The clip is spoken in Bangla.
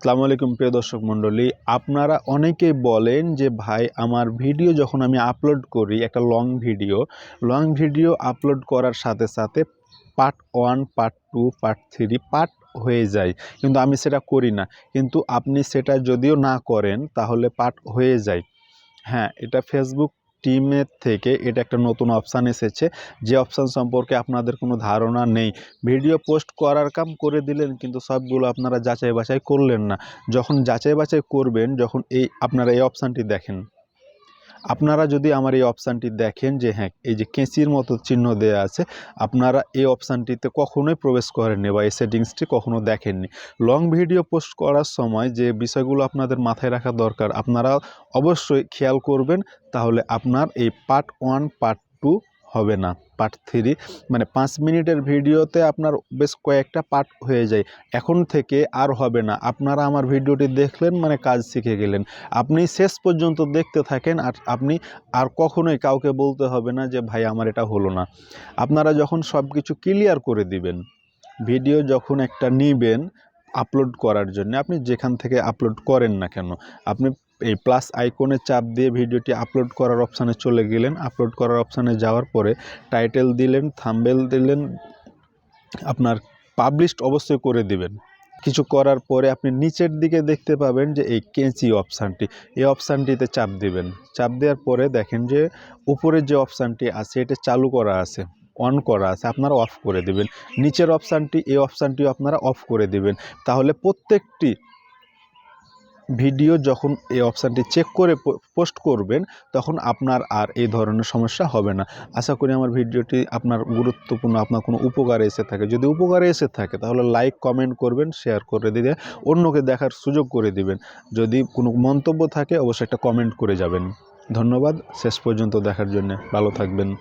আসসালামু আলাইকুম প্রিয় দর্শক মণ্ডলী। আপনারা অনেকেই বলেন যে, ভাই, আমার ভিডিও যখন আমি আপলোড করি, একটা long video long video upload করার সাথে সাথে part one, part two, part three, part হয়ে যায়। কিন্তু আমি সেটা করি না। কিন্তু আপনি সেটা যদিও না করেন, তাহলে পার্ট হয়ে যায়। হ্যাঁ এটা ফেসবুক টিমের থেকে এটা একটা নতুন অপশান এসেছে। যে অপশান সম্পর্কে আপনাদের কোনো ধারণা নেই। ভিডিও পোস্ট করার কাম করে দিলেন, কিন্তু সবগুলো আপনারা যাচাই বাছাই করলেন না। যখন যাচাই বাছাই করবেন, যখন এই, আপনারা এই অপশানটি দেখেন। আপনারা যদি আমার এই অপশানটি দেখেন যে হ্যাঁ এই যে কেঁচির মতো চিহ্ন দেয়া আছে, আপনারা এই অপশানটিতে কখনোই প্রবেশ করেননি বা এই সেটিংসটি কখনো দেখেননি। লং ভিডিও পোস্ট করার সময় যে বিষয়গুলো আপনাদের মাথায় রাখা দরকার, আপনারা অবশ্যই খেয়াল করবেন, তাহলে আপনার এই পার্ট ওয়ান, পার্ট টু হবে না। পার্ট থ্রি মানে পাঁচ মিনিটের ভিডিওতে আপনার বেশ কয়েকটা পার্ট হয়ে যায়। এখন থেকে আর হবে না। আপনারা আমার ভিডিওটি দেখলেন মানে কাজ শিখে গেলেন। আপনি শেষ পর্যন্ত দেখতে থাকেন আর আপনি আর কখনোই কাউকে বলতে হবে না যে, ভাই, আমার এটা হলো না। আপনারা যখন সব কিছু ক্লিয়ার করে দিবেন, ভিডিও যখন একটা নিবেন আপলোড করার জন্য, আপনি যেখান থেকে আপলোড করেন না কেন, আপনি এই প্লাস আইকনে চাপ দিয়ে ভিডিওটি আপলোড করার অপশানে চলে গেলেন। আপলোড করার অপশানে যাওয়ার পরে টাইটেল দিলেন থাম্বেল দিলেন, আপনার পাবলিশড অবশ্যই করে দিবেন। কিছু করার পরে আপনি নিচের দিকে দেখতে পাবেন যে এই কেঁচি অপশানটি এই অপশানটিতে চাপ দিবেন। চাপ দেওয়ার পরে দেখেন যে উপরের যে অপশানটি আছে, এটা চালু করা আছে অন করা আছে, আপনারা অফ করে দিবেন। নিচের অপশানটি এই অপশানটিও আপনারা অফ করে দিবেন। তাহলে প্রত্যেকটি ভিডিও যখন এই অপশানটি চেক করে পোস্ট করবেন, তখন আপনার আর এই ধরনের সমস্যা হবে না। আশা করি আমার ভিডিওটি আপনার গুরুত্বপূর্ণ, আপনার কোনো উপকারে এসে থাকে। যদি উপকারে এসে থাকে, তাহলে লাইক কমেন্ট করবেন শেয়ার করে দিয়ে অন্যকে দেখার সুযোগ করে দিবেন। যদি কোনো মন্তব্য থাকে, অবশ্যই একটা কমেন্ট করে যাবেন। ধন্যবাদ, শেষ পর্যন্ত দেখার জন্য। ভালো থাকবেন।